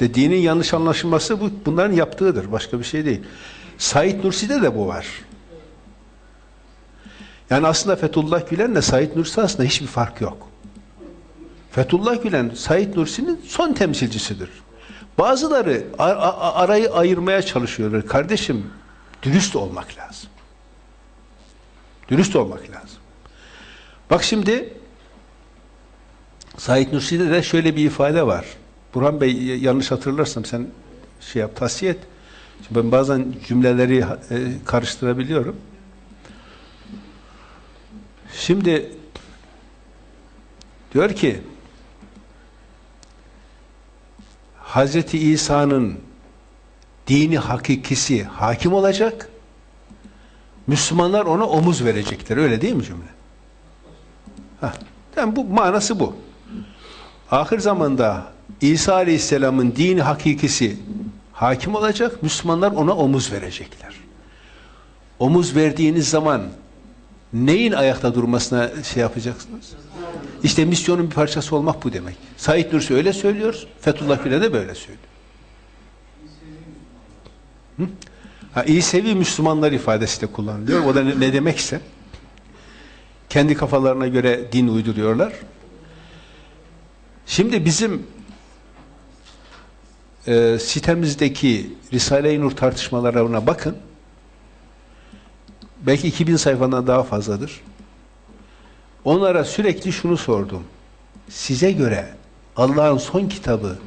İşte dinin yanlış anlaşılması bu, bunların yaptığıdır. Başka bir şey değil. Said Nursi'de de bu var. Yani aslında Fethullah Gülen'le Said Nursi arasında hiçbir fark yok. Fethullah Gülen, Said Nursi'nin son temsilcisidir. Bazıları arayı ayırmaya çalışıyorlar. Kardeşim, dürüst olmak lazım. Dürüst olmak lazım. Bak şimdi Said Nursi'de de şöyle bir ifade var. Burhan Bey yanlış hatırlarsam sen şey yap, tavsiye et. Şimdi ben bazen cümleleri e, karıştırabiliyorum. Şimdi diyor ki Hazreti İsa'nın dini hakikisi hakim olacak. Müslümanlar ona omuz verecekler. Öyle değil mi cümle? Heh. Yani bu manası bu. Ahir zamanda İsa Aleyhisselam'ın dini hakikisi hakim olacak. Müslümanlar ona omuz verecekler. Omuz verdiğiniz zaman neyin ayakta durmasına şey yapacaksınız? İşte misyonun bir parçası olmak bu demek. Said Nursi öyle söylüyor, Fethullah Gülen de böyle söylüyor. İsevi Müslümanlar ifadesi de kullanılıyor. O da ne demekse kendi kafalarına göre din uyduruyorlar. Şimdi bizim e, sitemizdeki Risale-i Nur tartışmalarına bakın. Belki 2000 sayfadan daha fazladır. Onlara sürekli şunu sordum. Size göre Allah'ın son kitabı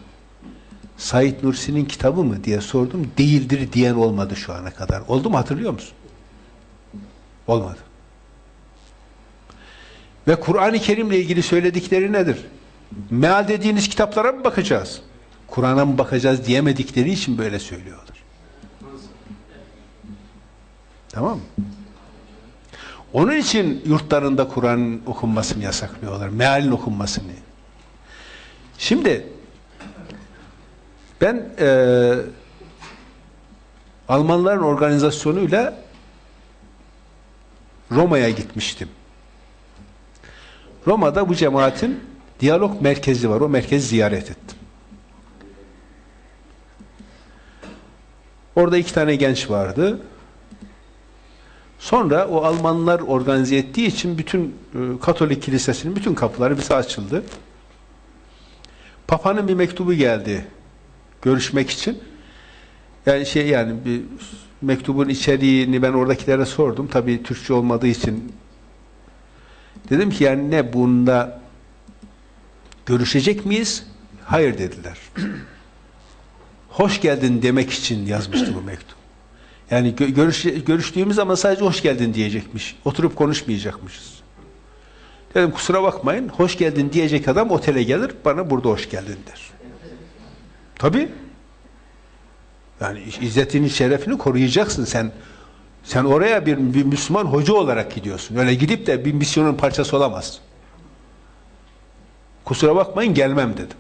Said Nursi'nin kitabı mı diye sordum. Değildir diyen olmadı şu ana kadar. Oldu mu hatırlıyor musun? Olmadı. Ve Kur'an-ı Kerim'le ilgili söyledikleri nedir? Meal dediğiniz kitaplara mı bakacağız? Kur'an'a mı bakacağız diyemedikleri için böyle söylüyorlar. Tamam mı? Onun için yurtlarında Kur'an okunmasını yasaklıyorlar. Mealin okunmasını. Şimdi ben e, Almanların organizasyonuyla Roma'ya gitmiştim. Roma'da bu cemaatin diyalog merkezi var. O merkezi ziyaret ettim. Orada iki tane genç vardı. Sonra o Almanlar organize ettiği için bütün e, Katolik kilisesinin bütün kapıları bize açıldı. Papa'nın bir mektubu geldi görüşmek için. Yani şey yani bir mektubun içeriğini ben oradakilere sordum. Tabii Türkçe olmadığı için dedim ki yani ne bunda görüşecek miyiz? Hayır dediler. Hoş geldin demek için yazmıştı bu mektup. Yani görüş, görüştüğümüz zaman sadece hoş geldin diyecekmiş. Oturup konuşmayacakmışız. Dedim kusura bakmayın, hoş geldin diyecek adam otele gelir, bana burada hoş geldin der. Tabi. Yani izzetini, şerefini koruyacaksın sen. Sen oraya bir, bir Müslüman hoca olarak gidiyorsun. Öyle gidip de bir misyonun parçası olamazsın. Kusura bakmayın gelmem dedim.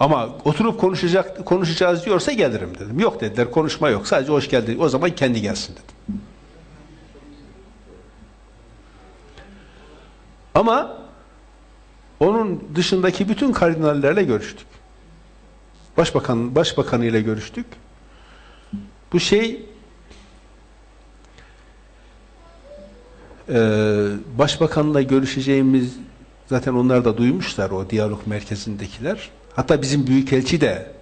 Ama oturup konuşacak konuşacağız diyorsa gelirim dedim. Yok dediler konuşma yok. Sadece hoş geldin. O zaman kendi gelsin dedim. Ama onun dışındaki bütün kardinallerle görüştük. Başbakan başbakanı ile görüştük. Bu şey başbakanla görüşeceğimiz zaten onlar da duymuşlar o diyalog merkezindekiler. Hatta bizim büyükelçi de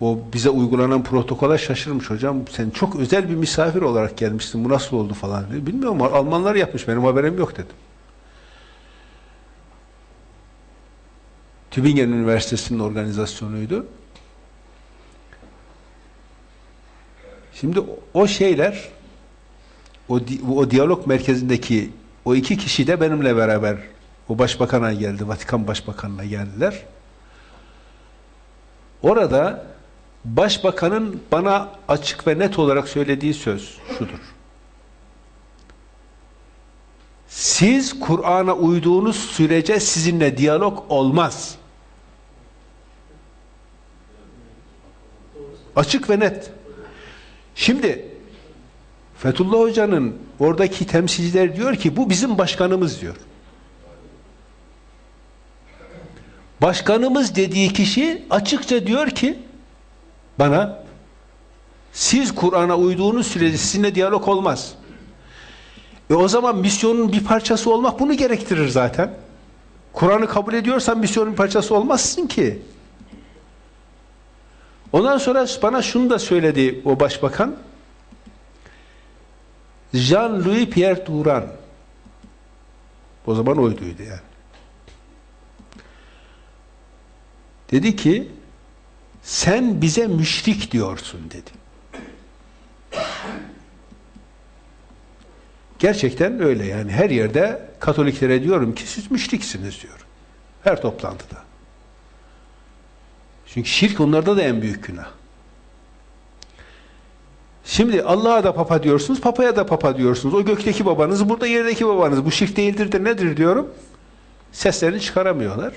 o bize uygulanan protokola şaşırmış hocam. Sen çok özel bir misafir olarak gelmişsin. Bu nasıl oldu falan. Dedi. Bilmiyorum. Almanlar yapmış. Benim haberim yok dedim. Tübingen Üniversitesi'nin organizasyonuydu. Şimdi o şeyler o, o diyalog merkezindeki o iki kişi de benimle beraber o başbakana geldi. Vatikan başbakanına geldiler. Orada başbakanın bana açık ve net olarak söylediği söz şudur. Siz Kur'an'a uyduğunuz sürece sizinle diyalog olmaz. Açık ve net. Şimdi Fethullah Hoca'nın oradaki temsilciler diyor ki bu bizim başkanımız diyor. Başkanımız dediği kişi açıkça diyor ki bana siz Kur'an'a uyduğunuz sürece sizinle diyalog olmaz. E o zaman misyonun bir parçası olmak bunu gerektirir zaten. Kur'an'ı kabul ediyorsan misyonun bir parçası olmazsın ki. Ondan sonra bana şunu da söyledi o başbakan. Jean-Louis Pierre Duran. O zaman oyduydu yani. Dedi ki sen bize müşrik diyorsun dedi. Gerçekten öyle yani her yerde Katoliklere diyorum ki siz müşriksiniz diyor. Her toplantıda. Çünkü şirk onlarda da en büyük günah. Şimdi Allah'a da papa diyorsunuz, papaya da papa diyorsunuz. O gökteki babanız, burada yerdeki babanız. Bu şirk değildir de nedir diyorum. Seslerini çıkaramıyorlar.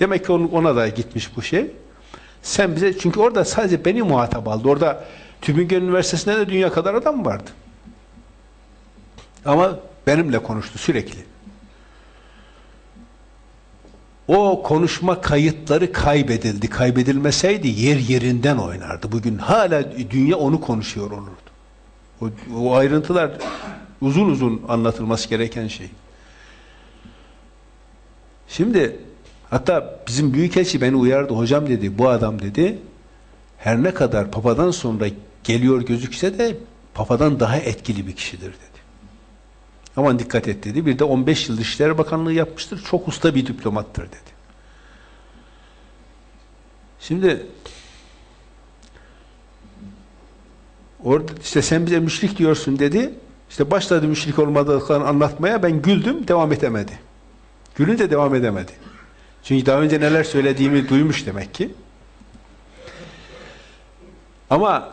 Demek ki ona da gitmiş bu şey. Sen bize, çünkü orada sadece beni muhatap aldı. Orada Tübingen Üniversitesi'nde de dünya kadar adam vardı. Ama benimle konuştu sürekli. O konuşma kayıtları kaybedildi. Kaybedilmeseydi yer yerinden oynardı. Bugün hala dünya onu konuşuyor olurdu. O, o ayrıntılar uzun uzun anlatılması gereken şey. Şimdi hatta bizim büyükelçi beni uyardı. Hocam dedi bu adam dedi her ne kadar papadan sonra geliyor gözükse de papadan daha etkili bir kişidir dedi. Aman dikkat et dedi. Bir de 15 yıl Dışişleri Bakanlığı yapmıştır. Çok usta bir diplomattır dedi. Şimdi orada işte sen bize müşrik diyorsun dedi. İşte başladı müşrik olmadıklarını anlatmaya ben güldüm devam edemedi. Gülünce devam edemedi. Çünkü daha önce neler söylediğimi duymuş demek ki. Ama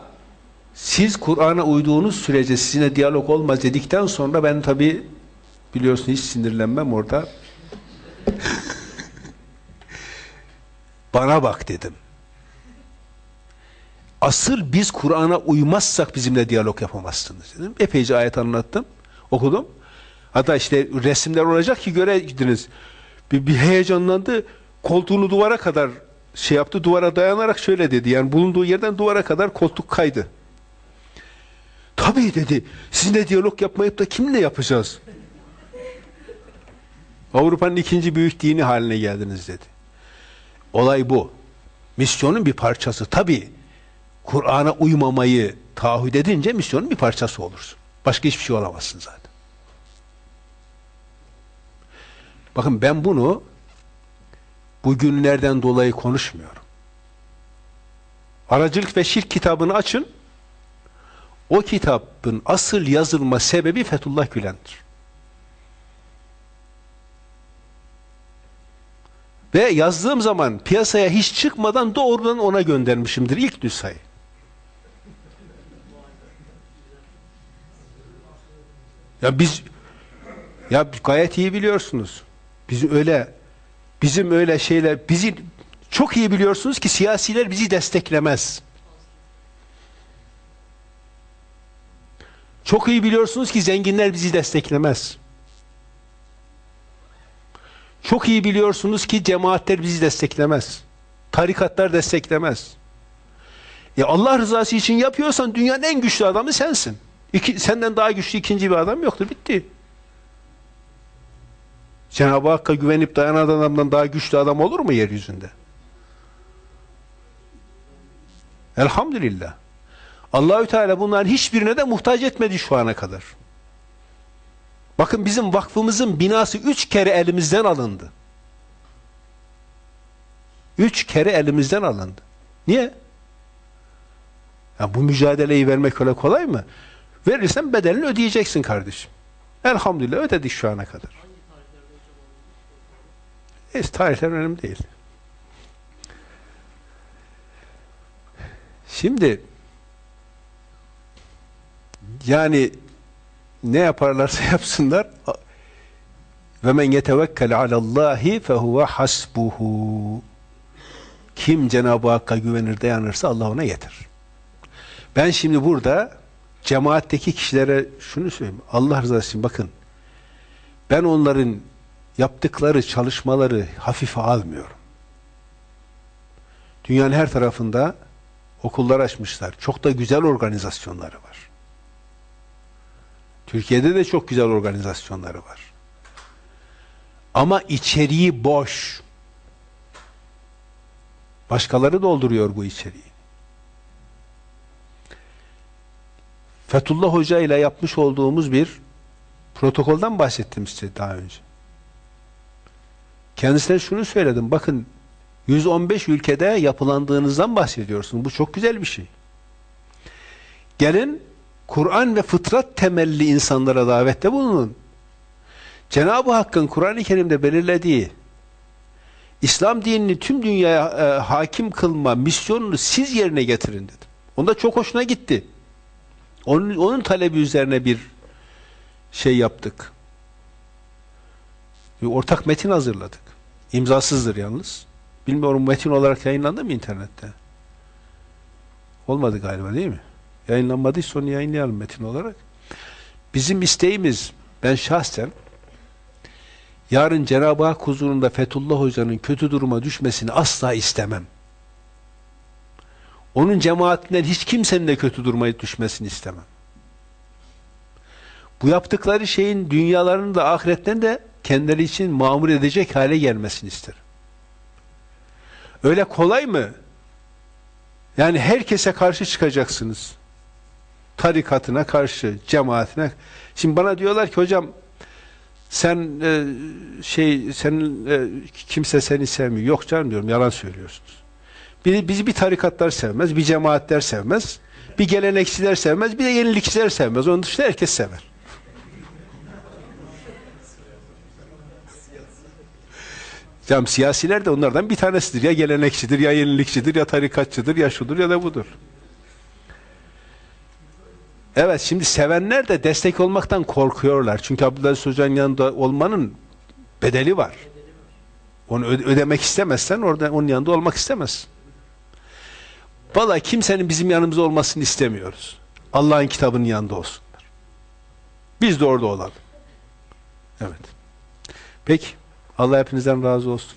siz Kur'an'a uyduğunuz sürece sizinle diyalog olmaz dedikten sonra ben tabi biliyorsun hiç sinirlenmem orada. Bana bak dedim. Asıl biz Kur'an'a uymazsak bizimle diyalog yapamazsınız dedim. Epeyce ayet anlattım, okudum. Hatta işte resimler olacak ki göreydiniz. Bir, bir heyecanlandı, koltuğunu duvara kadar şey yaptı, duvara dayanarak şöyle dedi. Yani bulunduğu yerden duvara kadar koltuk kaydı. Tabii dedi. Sizinle diyalog yapmayıp da kimle yapacağız? Avrupa'nın ikinci büyük dini haline geldiniz dedi. Olay bu. Misyonun bir parçası. Tabii Kur'an'a uymamayı taahhüt edince misyonun bir parçası olursun. Başka hiçbir şey olamazsın zaten. Bakın ben bunu bugünlerden dolayı konuşmuyorum. Aracılık ve Şirk kitabını açın. O kitabın asıl yazılma sebebi Fethullah Gülen'dir. Ve yazdığım zaman piyasaya hiç çıkmadan doğrudan ona göndermişimdir ilk nüshayı. Ya biz ya gayet iyi biliyorsunuz. Biz öyle bizim öyle şeyler bizi çok iyi biliyorsunuz ki siyasiler bizi desteklemez. Çok iyi biliyorsunuz ki zenginler bizi desteklemez. Çok iyi biliyorsunuz ki cemaatler bizi desteklemez. Tarikatlar desteklemez. Ya Allah rızası için yapıyorsan dünyanın en güçlü adamı sensin. İki, senden daha güçlü ikinci bir adam yoktur. Bitti. Cenab-ı Hakk'a güvenip dayanan adamdan daha güçlü adam olur mu yeryüzünde? Elhamdülillah. Allahü Teala bunların hiçbirine de muhtaç etmedi şu ana kadar. Bakın bizim vakfımızın binası üç kere elimizden alındı. Üç kere elimizden alındı. Niye? Ya bu mücadeleyi vermek öyle kolay mı? Verirsen bedelini ödeyeceksin kardeşim. Elhamdülillah ödedik şu ana kadar. E, tarihler önemli değil. Şimdi yani ne yaparlarsa yapsınlar ve men yetevekkel alallahi fehuve hasbuhu kim Cenab-ı Hakk'a güvenir dayanırsa Allah ona yeter. Ben şimdi burada cemaatteki kişilere şunu söyleyeyim. Allah rızası için bakın. Ben onların yaptıkları çalışmaları hafife almıyorum. Dünyanın her tarafında okullar açmışlar. Çok da güzel organizasyonları var. Türkiye'de de çok güzel organizasyonları var. Ama içeriği boş. Başkaları dolduruyor bu içeriği. Fethullah Hoca ile yapmış olduğumuz bir protokolden bahsettim size daha önce. Kendisine şunu söyledim. Bakın 115 ülkede yapılandığınızdan bahsediyorsun. Bu çok güzel bir şey. Gelin Kur'an ve fıtrat temelli insanlara davette bulunun. Cenab-ı Hakk'ın Kur'an-ı Kerim'de belirlediği İslam dinini tüm dünyaya e, hakim kılma misyonunu siz yerine getirin dedim. Onda çok hoşuna gitti. Onun, onun talebi üzerine bir şey yaptık. Bir ortak metin hazırladık. İmzasızdır yalnız. Bilmiyorum metin olarak yayınlandı mı internette? Olmadı galiba değil mi? Yayınlanmadıysa onu yayınlayalım metin olarak. Bizim isteğimiz, ben şahsen yarın Cenab-ı Hak huzurunda Fethullah Hoca'nın kötü duruma düşmesini asla istemem. Onun cemaatinden hiç kimsenin de kötü duruma düşmesini istemem. Bu yaptıkları şeyin dünyalarını da ahiretten de kendileri için mamur edecek hale gelmesini isterim. Öyle kolay mı? Yani herkese karşı çıkacaksınız. Tarikatına karşı, cemaatine. Şimdi bana diyorlar ki hocam sen e, şey senin e, kimse seni sevmiyor. Yok canım diyorum yalan söylüyorsunuz. Bizi, bizi bir tarikatlar sevmez, bir cemaatler sevmez, bir gelenekçiler sevmez, bir de yenilikçiler sevmez. Onun dışında herkes sever. Canım siyasiler de onlardan bir tanesidir. Ya gelenekçidir, ya yenilikçidir, ya tarikatçıdır, ya şudur ya da budur. Evet şimdi sevenler de destek olmaktan korkuyorlar. Çünkü Abdülaziz Hoca'nın yanında olmanın bedeli var. Onu öde- ödemek istemezsen orada onun yanında olmak istemez. Vallahi kimsenin bizim yanımızda olmasını istemiyoruz. Allah'ın kitabının yanında olsunlar. Biz de orada olalım. Evet. Peki. Allah hepinizden razı olsun.